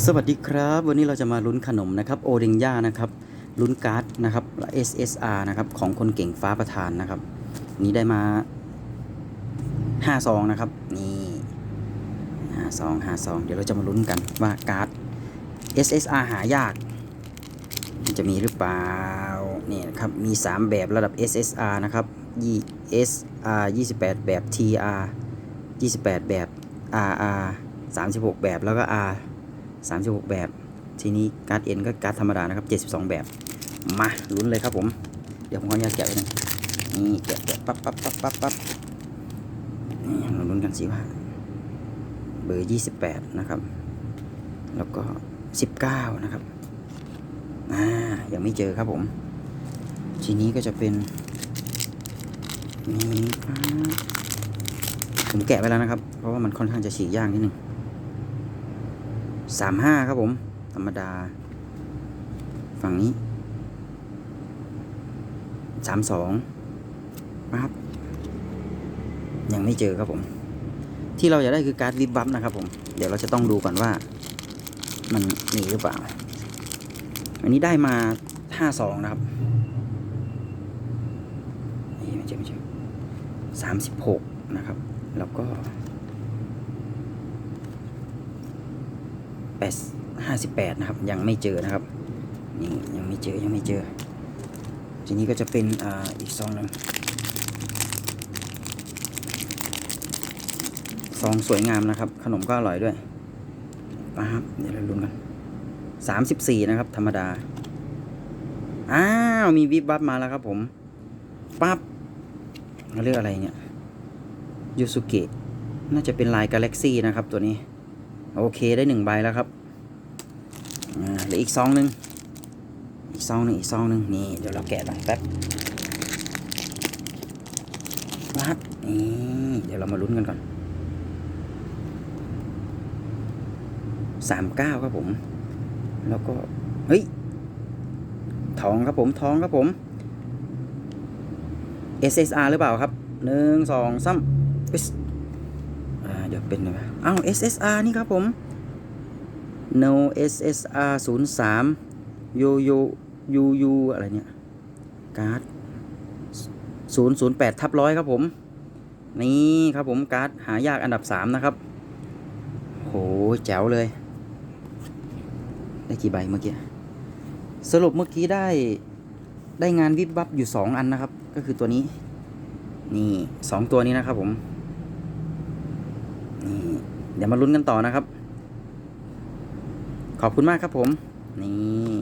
สวัสดีครับ วันนี้เราจะมาลุ้นขนมนะครับโอเดงย่านะครับลุ้นการ์ดนะครับ SSR นะครับของคนเก่งฟ้าประธานนะครับ นี้ได้มา5ซองนะครับ นี่5ซอง5ซองเดี๋ยวเราจะมาลุ้นกันว่าการ์ด SSR หายากจะมีหรือเปล่านี่นครับมี 3 แบบระดับ SSR นะครับ SR 28 แบบ TR 28 แบบ RR 36 แบบแล้วก็ R 36 แบบ ทีนี้การ์ดเอ็นก็การ์ดธรรมดานะครับ 72 แบบ มาลุ้นเลยครับผม เดี๋ยวผมขออนุญาตแกะหนึงนี่แกะแกะปั๊บปั๊บปั๊บปั๊บปั๊บนี่เราลุ้นกันสิว่า เบอร์ 28 นะครับ แล้วก็ 19 นะครับ อ่า ยังไม่เจอครับผม ทีนี้ก็จะเป็นนี่ครับผมแกะไปแล้วนะครับ เพราะว่ามันค่อนข้างจะฉีกยากนิดนึง สามห้าครับผม ธรรมดา ฝั่งนี้สามสองปั๊บยังไม่เจอครับผม ที่เราอยากได้คือการ์ดวิบบับนะครับผม เดี๋ยวเราจะต้องดูก่อนว่า มันมีหรือเปล่า อันนี้ได้มาห้าสองนะครับนี่ไม่ใช่ไม่ใช่สามสิบหกนะครับ แล้วก็ แปดห้าสิบแปดนะครับ ยังไม่เจอนะครับนี่ยังไม่เจอยังไม่เจอ ทีนี้ก็จะเป็นอ่าอีกซองหนึ่งซองสวยงามนะครับ ขนมก็อร่อยด้วยปั๊บเดี๋ยวเราลุ้นกันสามสิบสี่นะครับ ธรรมดา อ้าว มีวิบวับมาแล้วครับผมปั๊บเขาเรียกอะไรเนี่ย ยูสุเกะ น่าจะเป็นลายกาแล็กซี่นะครับตัวนี้ โอเคได้หนึ่งใบแล้วครับอ่าเหลืออีกซองหนึ่งอีกซองหนึ่งอีกซองหนึ่งนี่เดี๋ยวเราแกะต่างแป๊บวับนี่เดี๋ยวเรามาลุ้นกันก่อนสามเก้าครับผม แล้วก็ เฮ้ย ทองครับผม ทองครับผม SSR หรือเปล่าครับหนึ่งสองสาม เอ้ยอ่าเดี๋ยวเป็นอะไรอ้าว SSR นี่ครับผม no SSR 0 3 u u u u อะไรเนี่ย การ์ด008ทับร้อยครับผม นี่ครับผมการ์ดหายากอันดับ 3 นะครับโหแจ๋วเลย ได้กี่ใบเมื่อกี้ สรุปเมื่อกี้ได้ได้งานวิบวับอยู่ 2 อันนะครับ ก็คือตัวนี้ นี่สองตัวนี้นะครับผม นี่เดี๋ยวมาลุ้นกันต่อนะครับ ขอบคุณมากครับผม นี่